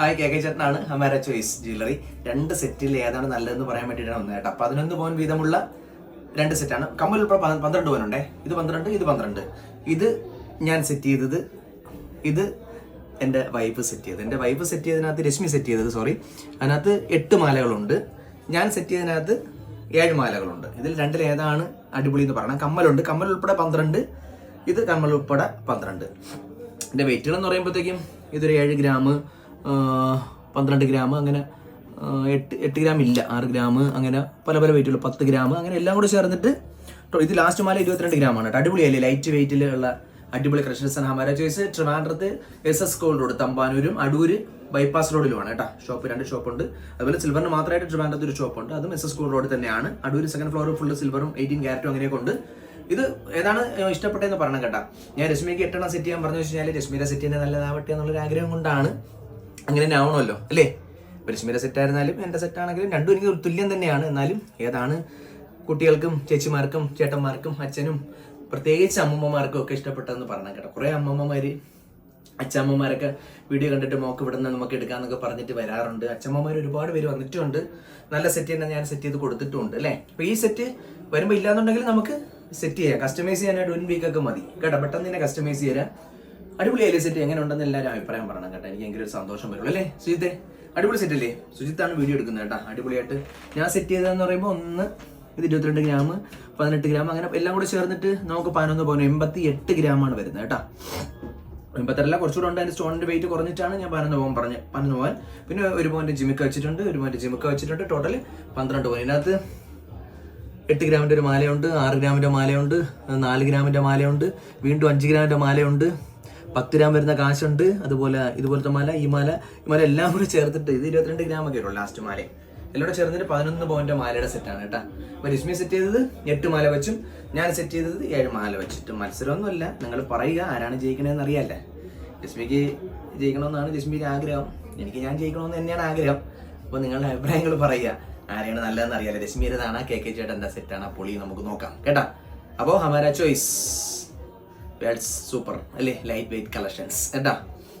Hi K K ചേട്ടനാണ് Hamara choice jewellery. രണ്ട് സെറ്റിൽ ഏതാണ് നല്ലതെന്ന് പറയാൻ വേണ്ടിയിട്ടാണ് വന്നത് കേട്ടോ. പതിനൊന്ന് പവൻ വീതമുള്ള രണ്ട് സെറ്റാണ്. കമ്മൽ പന്ത്രണ്ട് പവനുണ്ടേ ഇത് പന്ത്രണ്ട് ഇത് പന്ത്രണ്ട്. ഇത് ഞാൻ സെറ്റ് ചെയ്തത് ഇത് എന്റെ വൈഫ് സെറ്റ് ചെയ്തത്. എന്റെ വൈഫ് സെറ്റ് ചെയ്തതിനകത്ത് രശ്മി സെറ്റ് ചെയ്തത് സോറി അതിനകത്ത് എട്ട് മാലകളുണ്ട്. ഞാൻ സെറ്റ് ചെയ്തതിനകത്ത് ഏഴ് മാലകളുണ്ട്. ഇതിൽ രണ്ടിൽ ഏതാണ് അടിപൊളി എന്ന് പറയണം. കമ്മലുണ്ട്. കമ്മൽ ഉൾപ്പെടെ പന്ത്രണ്ട് ഇത് കമ്മൽ ഉൾപ്പെടെ പന്ത്രണ്ട്. എന്റെ വെയിറ്റുകൾ എന്ന് പറയുമ്പോഴത്തേക്കും ഇതൊരു ഏഴ് ഗ്രാം പന്ത്രണ്ട് ഗ്രാം അങ്ങനെ എട്ട് എട്ട് ഗ്രാം ഇല്ല. ആറ് ഗ്രാം അങ്ങനെ പല പല വെയിറ്റുള്ള പത്ത് ഗ്രാം അങ്ങനെ എല്ലാം കൂടെ ചേർന്നിട്ട് ഇത് ലാസ്റ്റ് മാല ഇരുപത്തിരണ്ട് ഗ്രാം ആണ് കേട്ടോ. അടിപൊളിയല്ലേ? ലൈറ്റ് വെയിറ്റിലുള്ള അടിപൊളി കളക്ഷൻസ് ഹമാര ചോയ്സ് ട്രിവാൻഡ്രത്ത് എസ് എസ് കോൾ റോഡ് തമ്പാനൂരും അടൂര് ബൈപ്പാസ് റോഡിലുമാണ് കേട്ടോ. ഷോപ്പ് രണ്ട് ഷോപ്പുണ്ട് അതുപോലെ സിൽവറിന് മാത്രമായിട്ട് ട്രിവാൻഡ്രത്ത് ഒരു ഷോപ്പുണ്ട് അതും എസ് എസ് കോൾ റോഡ് തന്നെയാണ്. അടൂര് സെക്കൻഡ് ഫ്ലോർ ഫുള്ള് സിൽവറും എയ്റ്റീൻ ക്യാരറ്റും അങ്ങനെയൊക്കെ ഉണ്ട്. ഇത് ഏതാണ് ഇഷ്ടപ്പെട്ടതെന്ന് പറയണം കേട്ടോ. ഞാൻ രശ്മിക്ക് എട്ടെണ്ണം സെറ്റ് ചെയ്യാൻ പറഞ്ഞു വെച്ചാൽ രശ്മിയുടെ സെറ്റ് ചെയ്യുന്നത് നല്ലതാവട്ടെ എന്നുള്ളൊരു ആഗ്രഹം കൊണ്ടാണ് അങ്ങനെ തന്നെ ആവണമല്ലോ അല്ലേ? ഇപ്പൊ സെറ്റായിരുന്നാലും എന്റെ സെറ്റാണെങ്കിലും രണ്ടും എനിക്ക് തുല്യം തന്നെയാണ്. എന്നാലും ഏതാണ് കുട്ടികൾക്കും ചേച്ചിമാർക്കും ചേട്ടന്മാർക്കും അച്ഛനും പ്രത്യേകിച്ച് അമ്മമ്മമാർക്കും ഒക്കെ ഇഷ്ടപ്പെട്ടതെന്ന് പറഞ്ഞാൽ കേട്ടോ. കുറേ അമ്മമ്മമാര് അച്ഛമ്മമാരൊക്കെ വീഡിയോ കണ്ടിട്ട് മോക്ക് ഇവിടെ നിന്ന് നമുക്ക് എടുക്കാമെന്നൊക്കെ പറഞ്ഞിട്ട് വരാറുണ്ട്. അച്ഛമ്മമാർ ഒരുപാട് പേര് വന്നിട്ടുണ്ട്. നല്ല സെറ്റ് തന്നെ ഞാൻ സെറ്റ് ചെയ്ത് കൊടുത്തിട്ടുണ്ട് അല്ലേ? അപ്പോൾ ഈ സെറ്റ് വരുമ്പോൾ ഇല്ലാന്നുണ്ടെങ്കിൽ നമുക്ക് സെറ്റ് ചെയ്യാം. കസ്റ്റമൈസ് ചെയ്യാനായിട്ട് ഒരു വീക്കൊക്കെ മതി. കേട്ടോ പെട്ടെന്ന് തന്നെ കസ്റ്റമൈസ് ചെയ്യാൻ അടിപൊളിയായില്ലേ സെറ്റ്? എങ്ങനെ ഉണ്ടെന്ന് എല്ലാവരും അഭിപ്രായം പറയണം കേട്ടോ. എനിക്ക് ഭയങ്കര ഒരു സന്തോഷം വരുള്ളൂ അല്ലേ? സുജിത്തെ അടിപൊളി സെറ്റ് അല്ലേ? സുജിത്താണ് വീഡിയോ എടുക്കുന്നത് കേട്ടോ. അടിപൊളിയായിട്ട്. ഞാൻ സെറ്റ് ചെയ്തതെന്ന് പറയുമ്പോൾ ഒന്ന് ഇത് ഇരുപത്തിരണ്ട് ഗ്രാം പതിനെട്ട് ഗ്രാം അങ്ങനെ എല്ലാം കൂടെ ചേർന്നിട്ട് നമുക്ക് പതിനൊന്ന് പതിനൊന്ന് എൺപത്തി എട്ട് ഗ്രാമാണ് വരുന്നത് കേട്ടോ. എൺപത്തരല്ല കുറച്ചുകൂടെ ഉണ്ട്. അതിന്റെ സ്റ്റോണിന്റെ വെയിറ്റ് കുറഞ്ഞിട്ടാണ് ഞാൻ പതിനൊന്ന് പോകാൻ പറഞ്ഞ് പതിനൊന്ന് പോകാൻ. പിന്നെ ഒരു പോയിന്റ് ജിമിക്ക വെച്ചിട്ടുണ്ട് ഒരു പോയിന്റ് ജിമിക്ക വെച്ചിട്ടുണ്ട്. ടോട്ടൽ പന്ത്രണ്ട് പോയിന്റ് ഇതിനകത്ത് എട്ട് ഗ്രാമിന്റെ ഒരു മാലയുണ്ട് ആറ് ഗ്രാമിന്റെ മാലയുണ്ട് നാല് ഗ്രാമിന്റെ മാലയുണ്ട് വീണ്ടും അഞ്ച് ഗ്രാമിന്റെ മാലയുണ്ട്. പത്ത് ഗ്രാം വരുന്ന കാശുണ്ട്. അതുപോലെ ഇതുപോലത്തെ മാല ഈ മാല ഈ മാല എല്ലാം കൂടി ചേർത്തിട്ട് ഇത് ഇരുപത്തിരണ്ട് ഗ്രാം ഒക്കെ ഉള്ളൂ ലാസ്റ്റ് മാല. എല്ലാം ചേർന്നിട്ട് പതിനൊന്ന് പോയിന്റ് മാലയുടെ സെറ്റാണ് കേട്ടോ. അപ്പൊ രശ്മി സെറ്റ് ചെയ്തത് എട്ട് മാല വെച്ചും ഞാൻ സെറ്റ് ചെയ്തത് ഏഴ് മാല വെച്ചിട്ട്. മത്സരമൊന്നുമല്ല. നിങ്ങൾ പറയുക ആരാണ് ജയിക്കണതെന്ന് അറിയാല്ലേ? രശ്മിക്ക് ജയിക്കണമെന്നാണ് രശ്മിക്ക് ആഗ്രഹം. എനിക്ക് ഞാൻ ജയിക്കണമെന്ന് തന്നെയാണ് ആഗ്രഹം. അപ്പൊ നിങ്ങളുടെ അഭിപ്രായങ്ങൾ പറയുക. ആരെയാണ് നല്ലതെന്ന് അറിയാലോ രശ്മിയുടേതാണ് കെ കെ ചേട്ടന്റെ സെറ്റാണ് പൊളി നമുക്ക് നോക്കാം. കേട്ടാ? അപ്പോൾ ഹമാര ചോയ്സ് സൂപ്പർ അല്ലേ? ലൈറ്റ് വെയിറ്റ് കളക്ഷൻസ്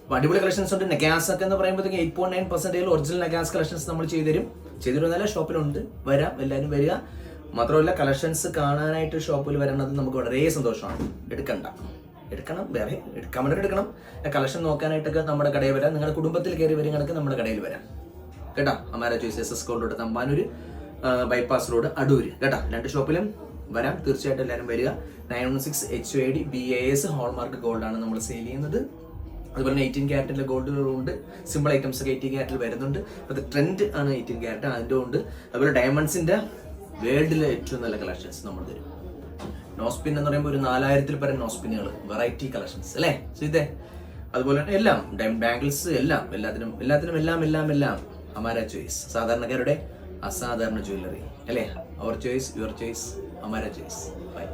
അപ്പൊ അടിപൊളി കളക്ഷൻസ് ഉണ്ട്. നെഗാസ് ഒക്കെ എന്ന് പറയുമ്പോഴത്തേക്ക് eight point nine percentage original നെഗാസ് collections നമ്മൾ ചെയ്തുതരും. തരും ചെയ്തു തരുന്നല്ല ഷോപ്പിലുണ്ട് വരാം. എല്ലാവരും വരിക. മാത്രമല്ല കളക്ഷൻസ് കാണാനായിട്ട് ഷോപ്പിൽ വരണത് നമുക്ക് വളരെ സന്തോഷമാണ്. എടുക്കണ്ട. എടുക്കണം. വേറെ എടുക്കാൻ വേണ്ടി എടുക്കണം. കളക്ഷൻ നോക്കാനായിട്ടൊക്കെ നമ്മുടെ കടയിൽ വരാം. നിങ്ങളുടെ കുടുംബത്തിൽ കയറി വരും കണക്ക് നമ്മുടെ കടയിൽ വരാം. കേട്ടോ? Hamara choice S S road Thampanoor bypass road Adoor കേട്ടോ? രണ്ട് ഷോപ്പിലും വരാം. തീർച്ചയായിട്ടും എല്ലാവരും വരിക. Nine one six H I D B A S hallmark gold ആണ് നമ്മൾ സെയിൽ ചെയ്യുന്നത്. അതുപോലെ തന്നെ എയ്റ്റീൻ ക്യാരറ്റിലെ ഗോൾഡുകളുണ്ട് സിമ്പിൾ ഐറ്റംസ് ഒക്കെ എയ്റ്റീൻ ക്യാരറ്റിൽ വരുന്നുണ്ട്. അത് ട്രെൻഡ് ആണ് എയ്റ്റീൻ ക്യാരറ്റ് അതിന്റെ ഉണ്ട്. അതുപോലെ ഡയമണ്ട്സിന്റെ വേൾഡിലെ ഏറ്റവും നല്ല കളക്ഷൻസ് നമ്മൾ തരും. നോസ്പിൻ എന്ന് പറയുമ്പോൾ ഒരു നാലായിരത്തിൽ പരം നോസ്പിനുകൾ വെറൈറ്റി കളക്ഷൻസ് അല്ലേ? ഇതേ അതുപോലെ തന്നെ എല്ലാം ബാംഗിൾസ് എല്ലാം എല്ലാത്തിനും എല്ലാത്തിനും എല്ലാം എല്ലാം എല്ലാം അമാര ചോയ്സ് സാധാരണക്കാരുടെ അസാധാരണ ജ്വല്ലറി അല്ലേ? Our choice your choice Hamara choice bye